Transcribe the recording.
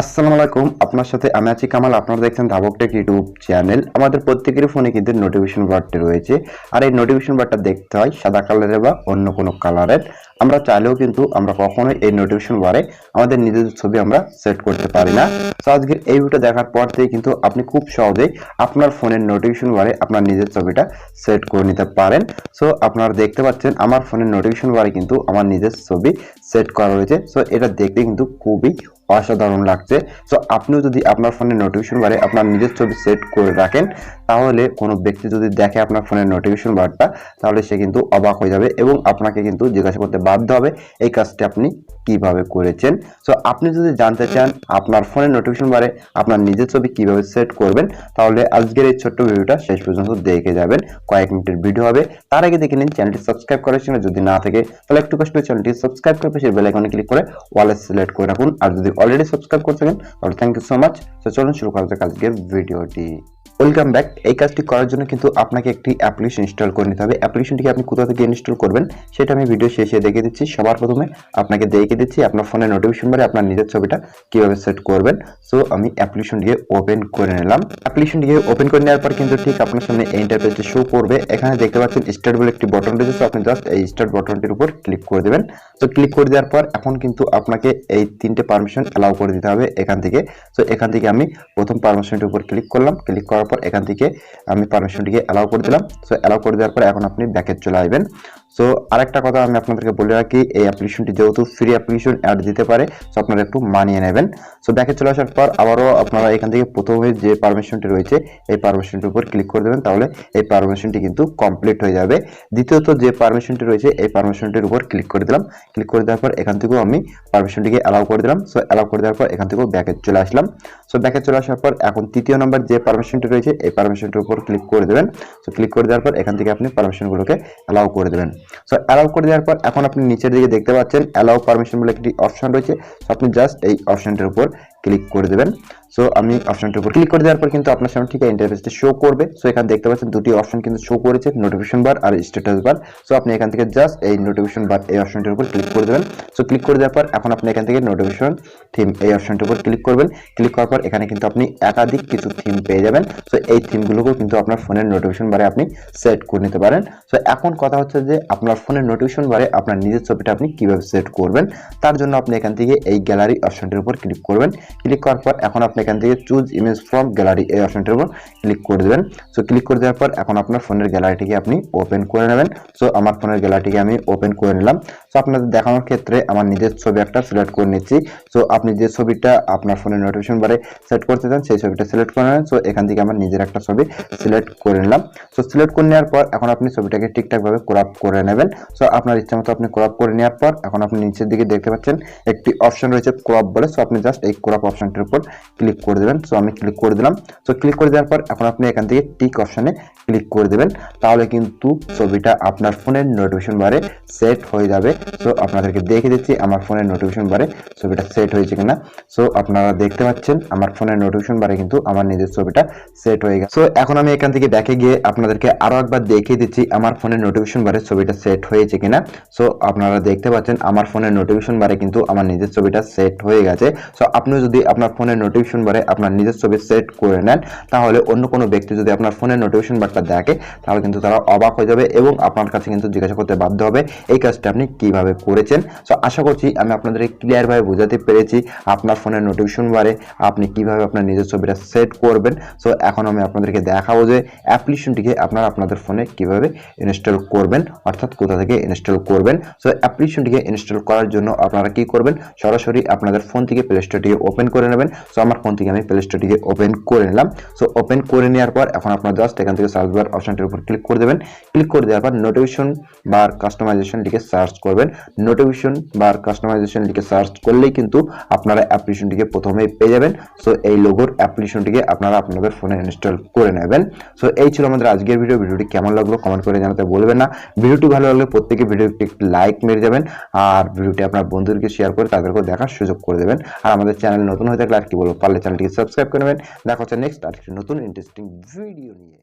আসসালামু আলাইকুম। আপনার সাথে আমি আছি কামাল। আপনারা দেখছেন ধাবক টেক ইউটিউব চ্যানেল। আমাদের প্রত্যেকেরই ফোনে কিন্তু নোটিফিকেশন বারটি রয়েছে। আর এই নোটিফিকেশন বারটা দেখতে হয় সাদা কালারের বা অন্য কোনো কালারের আমরা চাইলেও কিন্তু আমরা কখনোই এই নোটিফিকেশন বারে আমাদের নিজেদের ছবি আমরা সেট করতে পারি না। তো আজকের এই ভিডিও দেখার পর থেকে কিন্তু আপনি খুব সহজেই আপনার ফোনের নোটিফিকেশন বারে আপনার নিজের ছবিটা সেট করে নিতে পারেন। সো আপনারা দেখতে পাচ্ছেন আমার ফোনের নোটিফিকেশন বারে কিন্তু আমার নিজের ছবি সেট করা হয়েছে সো এটা দেখতে কিন্তু খুবই অসাধারণ লাগছে। সো আপনিও যদি আপনার ফোনের নোটিফিকেশন বারে আপনার নিজের ছবি সেট করে রাখেন, তাহলে কোনো ব্যক্তি যদি দেখে আপনার ফোনের নোটিফিকেশন বারটা, তাহলে সে কিন্তু অবাক হয়ে যাবে এবং আপনাকে কিন্তু জিজ্ঞাসা করতে বাধ্য হবে, এই কাজটি আপনি কীভাবে করেছেন? সো আপনি যদি জানতে চান আপনার ফোনের নোটিফিকেশন বারে আপনার নিজের ছবি কীভাবে সেট করবেন, তাহলে আজকের এই ছোট্ট ভিডিওটা শেষ পর্যন্ত দেখে যাবেন। কয়েক মিনিটের ভিডিও হবে। তার আগে দেখে নিন চ্যানেলটি সাবস্ক্রাইব করার জন্য যদি না থাকে, তাহলে একটু কষ্ট চ্যানেলটি সাবস্ক্রাইব করে পাশে বেল আইকনে ক্লিক করে ওয়ালে সিলেক্ট করে রাখুন। আর যদি অলরেডি সাবস্ক্রাইব করে থাকেন, তাহলে থ্যাংক ইউ সো মাচ তো চলুন শুরু করা যাক আজকের ভিডিওটি ওয়েলকাম ব্যাক এই কাজটি করার জন্য কিন্তু আপনাকে একটি অ্যাপ্লিকেশন ইনস্টল করে নিতে হবে। অ্যাপ্লিকেশনটিকে আপনি কোথা থেকে ইনস্টল করবেন সেটা আমি ভিডিও শেষে দেখে দিচ্ছি। সবার প্রথমে আপনাকে দেখে দিচ্ছি আপনার ফোনে নোটিফিকেশন বারে আপনার নিজের ছবিটা কীভাবে সেট করবেন। সো আমি অ্যাপ্লিকেশনটিকে ওপেন করে নিলাম। অ্যাপ্লিকেশনটিকে ওপেন করে নেওয়ার পর কিন্তু ঠিক আপনার সামনে এই ইন্টারফেসটি শো করবে। এখানে দেখতে পাচ্ছেন স্টার্ট বলে একটি বটন রয়েছে। আপনি জাস্ট এই স্টার্ট বটনটির উপর ক্লিক করে দেবেন। তো ক্লিক করে দেওয়ার পর এখন কিন্তু আপনাকে এই তিনটে পারমিশন অ্যালাউ করে দিতে হবে এখান থেকে। তো এখান থেকে আমি প্রথম পারমিশনটির উপর ক্লিক করলাম। ক্লিক করার পর এখান থেকে আমি পারমিশনটিকে অ্যালাউ করে দিলাম। সো অ্যালাউ করে দেওয়ার পর এখন আপনি ব্যাকে চলে আসবেন। সো আরেকটা কথা আমি আপনাদেরকে বলে রাখি, এই অ্যাপ্লিকেশনটি যেহেতু ফ্রি অ্যাপ্লিকেশন অ্যাড দিতে পারে সো আপনারা একটু মানিয়ে নেবেন। সো ব্যাকে চলে আসার পর আবারও আপনারা এখান থেকে প্রথমে যে পারমিশনটি রয়েছে, এই পারমিশনটির উপর ক্লিক করে দেবেন, তাহলে এই পারমিশনটি কিন্তু কমপ্লিট হয়ে যাবে। দ্বিতীয়ত যে পারমিশনটি রয়েছে, এই পারমিশনটির উপর ক্লিক করে দিলাম। ক্লিক করে দেওয়ার পর এখান থেকেও আমি পারমিশনটিকে অ্যালাউ করে দিলাম। সো অ্যালাউ করে দেওয়ার পর এখান থেকেও ব্যাকে চলে আসলাম। সো ব্যাকে চলে আসার পর এখন তৃতীয় নম্বর যে পারমিশনটি রয়েছে, এই পারমিশনটির উপর ক্লিক করে দেবেন। সো ক্লিক করে দেওয়ার পর এখান থেকে আপনি পারমিশনগুলোকে অ্যালাউ করে দেবেন। সো অ্যালাউ করে দেওয়ার পর এখন আপনি নিচের দিকে দেখতে পাচ্ছেন অ্যালাউ পারমিশন বলে একটি অপশন রয়েছে। সো আপনি জাস্ট এই অপশনটার উপর ক্লিক করে দেবেন। সো আমি অপশনটির উপর ক্লিক করে দেওয়ার পর কিন্তু আপনার সামনে ঠিক ইন্টারফেসটি শো করবে। সো এখানে দেখতে পাচ্ছেন দুটি অপশন কিন্তু শো করেছে নোটিফিকেশন বার আর স্ট্যাটাস বার সো আপনি এখান থেকে জাস্ট এই নোটিফিকেশন বার এই অপশনটির উপর ক্লিক করে দেবেন। সো ক্লিক করে দেওয়ার পর এখন আপনি এখান থেকে নোটিফিকেশন থিম এই অপশনটির উপর ক্লিক করবেন। ক্লিক করার পর এখানে কিন্তু আপনি একাধিক কিছু থিম পেয়ে যাবেন। সো এই থিমগুলোকেও কিন্তু আপনার ফোনের নোটিফিকেশন বারে আপনি সেট করে নিতে পারেন। সো এখন কথা হচ্ছে যে আপনার ফোনের নোটিফিকেশন বারে আপনার নিজের ছবিটা আপনি কীভাবে সেট করবেন? তার জন্য আপনি এখান থেকে এই গ্যালারি অপশনটির উপর ক্লিক করবেন। ক্লিক করার পর এখন আপনি এখান থেকে চুজ ইমেজ ফ্রম গ্যালারি এই অপশনটির উপর ক্লিক করে দেবেন। সো ক্লিক করে দেওয়ার পর এখন আপনার ফোনের গ্যালারিটিকে আপনি ওপেন করে নেবেন। সো আমার ফোনের গ্যালারিটিকে আমি ওপেন করে নিলাম। সো আপনাদের দেখানোর ক্ষেত্রে আমার নিজের ছবি একটা সিলেক্ট করে নিচ্ছি। সো আপনি যে ছবিটা আপনার ফোনের নোটিফিকেশন বারে সেট করতে চান, সেই ছবিটা সিলেক্ট করে নেবেন। সো এখান থেকে আমার নিজের একটা ছবি সিলেক্ট করে নিলাম। সো সিলেক্ট করে নেওয়ার পর এখন আপনি ছবিটাকে ঠিকঠাকভাবে ক্রপ করে নেবেন। সো আপনার ইচ্ছা মতো আপনি ক্রপ করে নেওয়ার পর এখন আপনি নিচের দিকে দেখতে পাচ্ছেন, একটি অপশন রয়েছে ক্রপ বলে। সো আপনি জাস্ট এই ক্রপ অপশনটির উপর ক্লিক করে দেবেন। সো আমি ক্লিক করে দিলাম। সো ক্লিক করে দেওয়ার পর এখন আপনি এখান থেকে টিক অপশনে ক্লিক করে দেবেন। তাহলে কিন্তু ছবিটা আপনার ফোনের নোটিফিকেশন বারে সেট হয়ে যাবে। সো আপনাদেরকে দেখে দিচ্ছি আমার ফোনের নোটিফিকেশন বারে ছবিটা সেট হয়েছে কিনা। সো আপনারা দেখতে পাচ্ছেন আমার ফোনের নোটিফিকেশন বারে কিন্তু আমার নিজের ছবিটা সেট হয়ে গেছে। সো এখন আমি এখান থেকে দেখে গিয়ে আপনাদেরকে আরও একবার দেখিয়ে দিচ্ছি আমার ফোনের নোটিফিকেশন বারে ছবিটা সেট হয়েছে কিনা। সো আপনারা দেখতে পাচ্ছেন আমার ফোনের নোটিফিকেশন বারে কিন্তু আমার নিজের ছবিটা সেট হয়ে গেছে। সো আপনিও যদি আপনার ফোনের নোটিফিকেশন বারে আপনার নিজের ছবি সেট করে নেন। তাহলে অন্য কোনো ব্যক্তি যদি আপনার ফোনের নোটিফিকেশন বারটা দেখে, তাহলে কিন্তু তারা অবাক হয়ে যাবে এবং আপনার কাছে কিন্তু জিজ্ঞাসা করতে বাধ্য হবে, এই কাজটা আপনি কীভাবে করেছেন? সো আশা করছি আমি আপনাদেরকে ক্লিয়ারভাবে বোঝাতে পেরেছি আপনার ফোনের নোটিফিকেশন বারে আপনি কীভাবে আপনার নিজের ছবিটা সেট করবেন। সো এখন আমি আপনাদেরকে দেখাবো যে অ্যাপ্লিকেশনটিকে আপনারা আপনাদের ফোনে কীভাবে ইনস্টল করবেন, অর্থাৎ কোথা থেকে ইনস্টল করবেন। সো অ্যাপ্লিকেশনটিকে ইনস্টল করার জন্য আপনারা কি করবেন? সরাসরি আপনাদের ফোন থেকে প্লে স্টোরটিকে ওপেন করে নেবেন। সো আমার ফোন থেকে আমি প্লে স্টোরটিকে ওপেন করে নিলাম। সো ওপেন করে নেওয়ার পর এখন আপনার জাস্ট এখান থেকে সার্চ বার অপশনটির উপর ক্লিক করে দেবেন। ক্লিক করে দেওয়ার পর নোটিফিকেশন বার কাস্টমাইজেশন লিখে সার্চ করবেন। নোটিফিকেশন বার কাস্টমাইজেশন লিখে সার্চ করলেই কিন্তু আপনারা অ্যাপ্লিকেশনটিকে প্রথমেই পেয়ে যাবেন। সো এই লোগোর অ্যাপ্লিকেশনটিকে আপনারা আপনাদের ফোনে ইনস্টল করে নেবেন। সো এই ছিল আমাদের আজকের ভিডিও ভিডিওটি কেমন লাগল কমেন্ট করে জানাতে বলবেন না। ভিডিওটি ভালো লাগলে প্রত্যেকে ভিডিওটি একটি লাইক মেরে যাবেন। আর ভিডিওটি আপনার বন্ধুদেরকে শেয়ার করে তাদেরকেও দেখার সুযোগ করে দেবেন। আর আমাদের চ্যানেল নতুন হয়ে থাকলে আর কি বলব? পারলে চ্যানেলটিকে সাবস্ক্রাইব করে নেবেন। দেখা হচ্ছে নেক্সট আর একটি নতুন ইন্টারেস্টিং ভিডিও নিয়ে।